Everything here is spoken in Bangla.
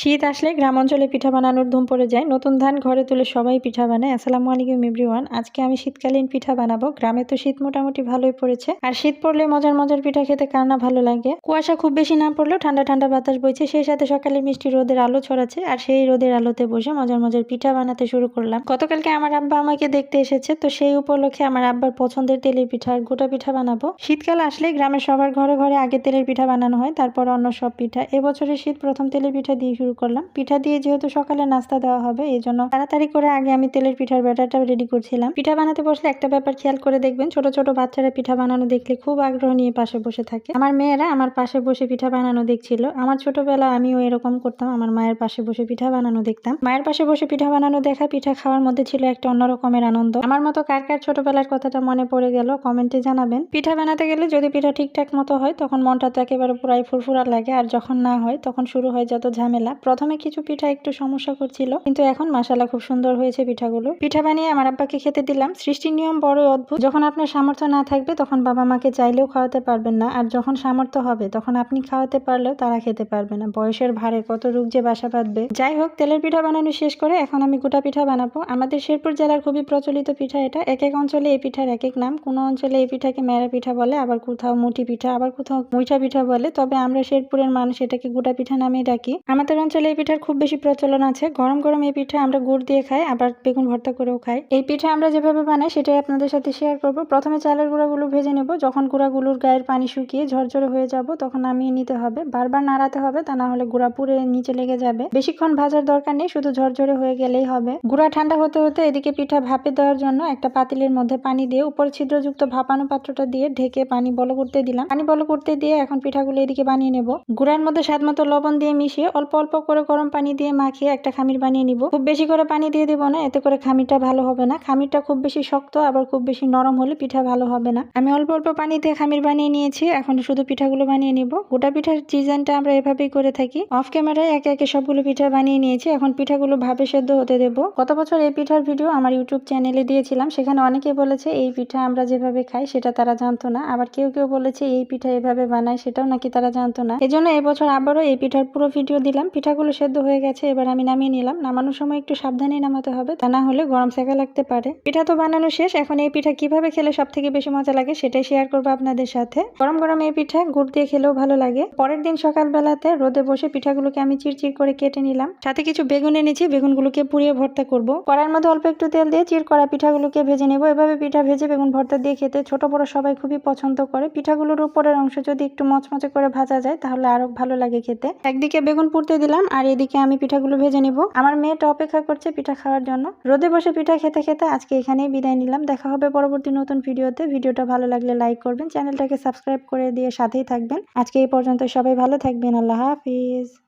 শীত আসলে গ্রাম অঞ্চলে পিঠা বানানোর ধুম পড়ে যায়। নতুন ধান ঘরে তুলে সবাই পিঠা বানায়। আসসালামু আলাইকুম, এভরিওয়ান। আজকে আমি শীতকালীন পিঠা বানাবো। গ্রামে তো শীত মোটামুটি ভালোই পড়েছে। আর শীত পড়লে মজার মজার পিঠা খেতে কার না ভালো লাগে? কুয়াশা খুব বেশি না পড়লেও ঠান্ডা ঠান্ডা বাতাস বইছে। সেই সাথে সকালে মিষ্টি রোদের আলো ছড়াচ্ছে। আর সেই রোদের আলোতে বসে মজার মজার পিঠা বানাতে শুরু করলাম। গতকালকে আমার আব্বা আমাকে দেখতে এসেছে। তো সেই উপলক্ষে আমার আব্বার পছন্দের তেলের পিঠা আর গোটা পিঠা বানাবো। শীতকাল আসলে গ্রামের সবার ঘরে ঘরে আগে তেলের পিঠা বানানো হয়। তারপর অন্য সব পিঠা। এবছরের শীত প্রথম তেলের পিঠা দিয়ে শুরু করলাম। পিঠা দিয়ে যেহেতু সকালে নাস্তা দেওয়া হবে, এই জন্য তাড়াতাড়ি করে আগে আমি তেলের পিঠার ব্যাটারটা রেডি করছিলাম। পিঠা বানাতে বসলে একটা ব্যাপার খেয়াল করে দেখবেন, ছোট ছোট বাচ্চারা পিঠা বানানো দেখলে খুব আগ্রহ নিয়ে পাশে বসে থাকে। আমার মেয়েরা আমার পাশে বসে পিঠা বানানো দেখছিল। আমার ছোটবেলা আমিও এরকম করতাম, আমার মায়ের পাশে বসে পিঠা বানানো দেখতাম। মায়ের পাশে বসে পিঠা বানানো দেখা, পিঠা খাওয়ার মধ্যে ছিল একটা অন্য রকমের আনন্দ। আমার মতো কার কার ছোটবেলার কথাটা মনে পড়ে গেল, কমেন্টে জানাবেন। পিঠা বানাতে গেলে যদি পিঠা ঠিকঠাক মতো হয়, তখন মনটা তো একেবারে পুরাই ফুরফুরা লাগে, আর যখন না হয়, তখন শুরু হয় যত ঝামেলা। প্রথমে কিছু পিঠা একটু সমস্যা করছিল, কিন্তু এখন মাসালা খুব সুন্দর হয়েছে পিঠাগুলো। পিঠা বানিয়ে আমার আব্বাকে খেতে দিলাম। সৃষ্টির নিয়ম বড় অদ্ভুত। যখন আপনার সামর্থ্য না থাকবে, তখন বাবা মাকে চাইলেও খাওয়াতে পারবেন না। আর যখন সামর্থ্য হবে, তখন আপনি খাওয়াতে পারলেও তারা খেতে পারবে না। বয়সের ভারে কত রোগ যে বাসা বাঁধবে। যাই হোক, তেলের পিঠা বানানো শেষ করে এখন আমি গোটা পিঠা বানাবো। আমাদের শেরপুর জেলার খুবই প্রচলিত পিঠা এটা। এক এক অঞ্চলে এই পিঠার এক এক নাম। কোনো অঞ্চলে এই পিঠাকে মেরা পিঠা বলে, আবার কোথাও মুঠি পিঠা, আবার কোথাও মুইঠা পিঠা বলে। তবে আমরা শেরপুরের মানুষ এটাকে গোটা পিঠা নামেই ডাকি। আমাদের অঞ্চলে এই পিঠার খুব বেশি প্রচলন আছে। গরম গরম এই পিঠা আমরা গুড় দিয়ে খাই, আবার বেগুন ভর্তা করেও খাই। এই পিঠা আমরা যেভাবে বানাই সেটাই আপনাদের সাথে শেয়ার করব। প্রথমে চালের গুঁড়াগুলো ভেজে নেব। যখন গুঁড়াগুলোর গায়ের পানি শুকিয়ে ঝরঝরে হয়ে যাব, তখন নামিয়ে নিতে হবে। বারবার নাড়াতে হবে, তা না হলে গুঁড়া পুড়ে নিচে লেগে যাবে। বেশিক্ষণ ভাজার দরকার নেই, শুধু ঝরঝরে হয়ে গেলেই হবে। গুঁড়া ঠান্ডা হতে হতে এদিকে পিঠা ভাপে দেওয়ার জন্য একটা পাতিলের মধ্যে পানি দিয়ে উপর ছিদ্রযুক্ত ভাপানো পাত্রটা দিয়ে ঢেকে পানি বল করতে দিলাম। পানি বল করতে দিয়ে এখন পিঠাগুলো এদিকে বানিয়ে নেব। গুঁড়ার মধ্যে স্বাদ মতো লবণ দিয়ে মিশিয়ে অল্প অল্প করে গরম পানি দিয়ে মাখিয়ে একটা খামির বানিয়ে নিব। খুব বেশি করে পানি দিয়ে দিব না, এতে করে খামিরটা ভালো হবে না। খামিরটা খুব বেশি শক্ত, আবার খুব বেশি নরম হলে পিঠা ভালো হবে না। আমি অল্প অল্প পানি দিয়ে খামির বানিয়ে নিয়েছি, এখন শুধু পিঠাগুলো বানিয়ে নিব। গোটা পিঠার ডিজাইনটা আমরা এভাবেই করে থাকি। অফ ক্যামেরায় একে একে সবগুলো পিঠা বানিয়ে নিয়েছি, এখন পিঠাগুলো ভাবে সেদ্ধ হতে দেব। গত বছর এই পিঠার ভিডিও আমার ইউটিউব চ্যানেলে দিয়েছিলাম, সেখানে অনেকে বলেছে, এই পিঠা আমরা যেভাবে খাই, সেটা তারা জানতো না। আবার কেউ কেউ বলেছে, এই পিঠা এভাবে বানায়, সেটাও নাকি তারা জানতো না। এজন্য এবছর আবারও এই পিঠার পুরো ভিডিও দিলাম। পিঠাগুলো সেদ্ধ হয়ে গেছে, এবার আমি নামিয়ে নিলাম। নামানোর সময় একটু সাবধানে নামাতে হবে, তা না হলে গরম সেকা লাগতে পারে। পিঠা তো বানানো শেষ, এখন এই পিঠা কীভাবে খেলে সব থেকে বেশি মজা লাগে সেটাই শেয়ার করব আপনাদের সাথে। গরম গরম এই পিঠা, গুড় দিয়ে খেলেও ভালো লাগে। পরের দিন সকালবেলাতে রোদে বসে পিঠাগুলোকে আমি চিরচির করে কেটে নিলাম। সাথে কিছু বেগুন এনেছি, বেগুনগুলোকে পুড়িয়ে ভর্তা করব। কড়ার মধ্যে অল্প একটু তেল দিয়ে চির করা পিঠাগুলোকে ভেজে নেব। এভাবে পিঠা ভেজে বেগুন ভর্তা দিয়ে খেতে ছোট বড় সবাই খুবই পছন্দ করে। পিঠাগুলোর উপরের অংশ যদি একটু মচমচে করে ভাজা যায়, তাহলে আরও ভালো লাগে খেতে। একদিকে বেগুন পুড়তে দিলাম আর এদিকে আমি পিঠাগুলো ভেজে নিব। আমার মেয়েটা অপেক্ষা করছে পিঠা খাওয়ার জন্য। রোদে বসে পিঠা খেতে খেতে আজকে এখানেই বিদায় নিলাম। দেখা হবে পরবর্তী নতুন ভিডিওতে। ভিডিওটা ভালো লাগলে লাইক করবেন, চ্যানেলটাকে সাবস্ক্রাইব করে দিয়ে সাথেই থাকবেন। আজকে এই পর্যন্ত সবাই ভালো থাকবেন। আল্লাহ হাফিজ।